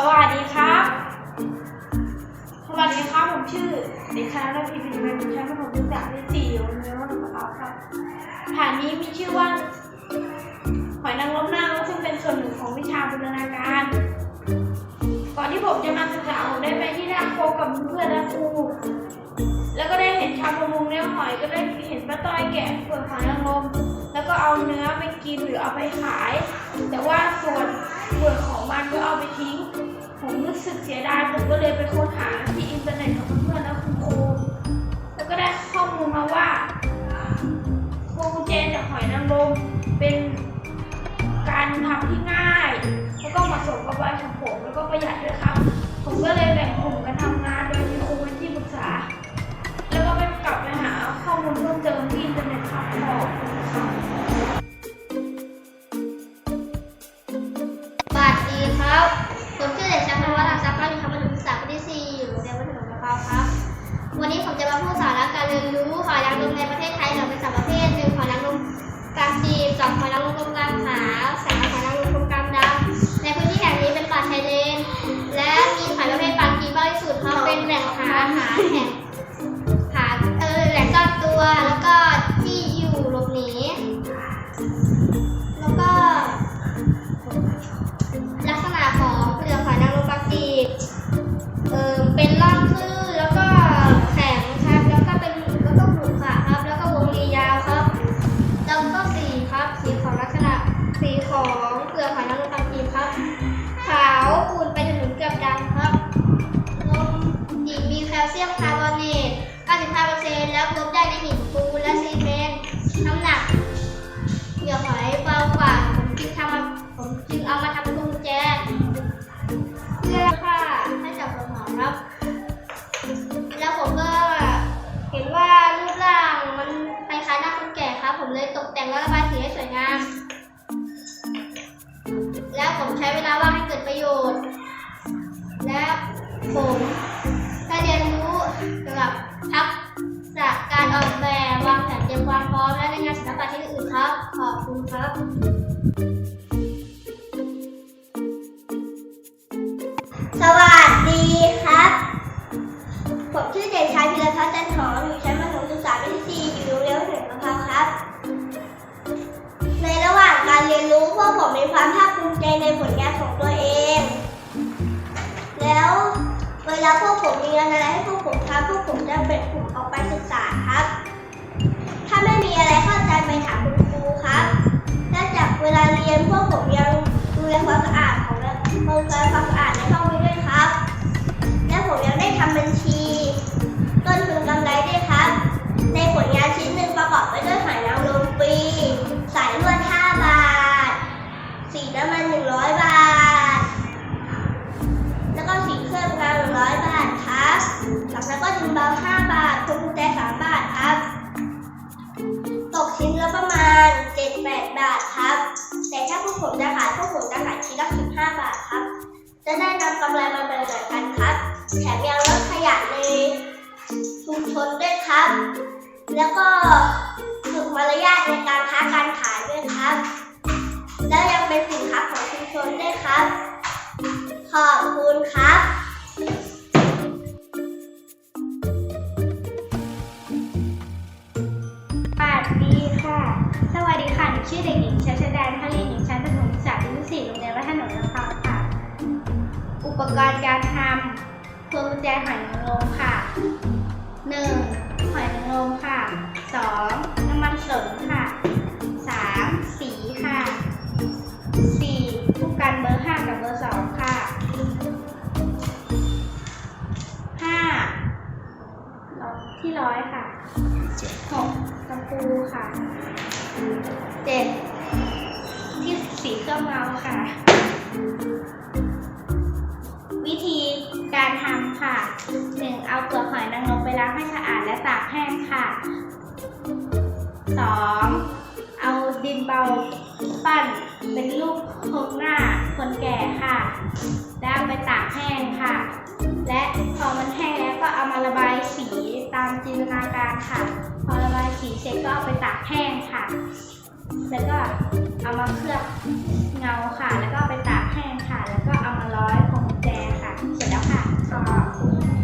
สวัสดีครับ สวัสดีครับ ผมชื่อเด็กชายรัตพีพิมพ์เป็นชั้นประถมศึกษาปีสี่โรงเรียนวัดหลวงพ่อครับฐานนี้มีชื่อว่าหอยนางรมหน้ารถซึ่งเป็นส่วนหนึ่งของวิชาบูรณาการ ก่อนที่ผมจะมาศึกษาผมได้ไปที่ท่าโคกับเพื่อนและครูแล้วก็ได้เห็นชาวประมงเลี้ยงหอยก็ได้เห็นป้าต้อยแกะเปลือกหอยนางรมแล้วก็เอาเนื้อไปกินหรือเอาไปขาย สึกเสียดายผมก็เลยไปค้นหาที่อินเทอร์เน็ตของเพื่อนๆและคุณครูแล้วก็ได้ข้อมูลมาว่าพวงกุญแจจากหอยนางรมเป็นการทำที่ง่าย แล้วก็เหมาะสมกับวัยของผมแล้วก็ประหยัดด้วยครับ ผมก็เลยแบ่งกลุ่มกันทำงานโดยมีครูเป็นที่ปรึกษา แล้วก็ไปกลับไปหาข้อมูลเพิ่มเติมที่อินเทอร์เน็ตครับขอบคุณครับสวัสดีครับ เด็กชายพวัตรทรัพย์อยู่ชั้นประถมศึกษาปีที่สี่อยู่โรงเรียนวัดถมนมะพร้าครับ วันนี้ผมจะมาพูดสาระการเรียนรู้ำครับนมีแคลเซียมคาร์บอเนต 95%แล้วพบได้ในหินปูนและซีเมนต์ น้ำหนักเหยื่อหอยเบากว่า ผมจึงทำมาผมจึงเอามาทำกุญแจ เพื่อค่าให้กับคนหอครับ แล้วผมก็เห็นว่ารูปร่างมันคล้ายๆหน้าคนแก่ครับ ผมเลยตกแต่งและระบายสีให้สวยงาม แล้วผมใช้เวลาว่างให้เกิดประโยชน์ และผมได้เรียนรู้เกี่ยวกับทักษะการออกแบบวางแผนเตรียมความพร้อมและในงานศิลปะที่อื่นครับ ขอบคุณครับ แล้วเวลาพวกผมมีงานอะไรให้พวกผมทำพวกผมจะเป็นกลุ่มออกไปศึกษาครับ ถ้าไม่มีอะไรเข้าใจไปถามคุณครูครับนอกจากเวลาเรียนพวกผมยังดูแลความสะอาดของและดูแลความสะอาด กผมจะขายพวกผมจะขายชิ้นละ15 บาทครับ จะได้นำกำไรมาแบ่งกันครับ แถมยังลดขยะในชุมชนด้วยครับ แล้วก็ฝึกมารยาทในการค้าการขายด้วยครับ แล้วยังเป็นสินค้าของชุมชนด้วยครับ ขอบคุณครับสวัสดีค่ะ สวัสดีค่ะ หนูชื่อเด็กหญิงชัชดาทลิน ปกรณ์การทำพวงกุญแจหอยนางรมค่ะ 1. หอยนางรมค่ะ 2. น้ำมันสนค่ะ 3. สีค่ะ 4. ผู้กันเบอร์ 5 กับเบอร์ 2 ค่ะ 5. ที่ร้อยค่ะหกตะปูค่ะเจ็ดที่สีเครื่องเมาค่ะ ทำค่ะหนึ่งเอาเปลือกหอยนางรมไปล้างให้สะอาดและตากแห้งค่ะสองเอาดินเบาปั้นเป็นรูปโครงหน้าคนแก่ค่ะแล้วไปตากแห้งค่ะ และพอมันแห้งแล้วก็เอามาระบายสีตามจินตนาการค่ะ พอระบายสีเสร็จก็เอาไปตากแห้งค่ะ แล้วก็เอามาเคลือบเงาค่ะ แล้วก็ไปตากแห้งค่ะ แล้วก็ ค่ะ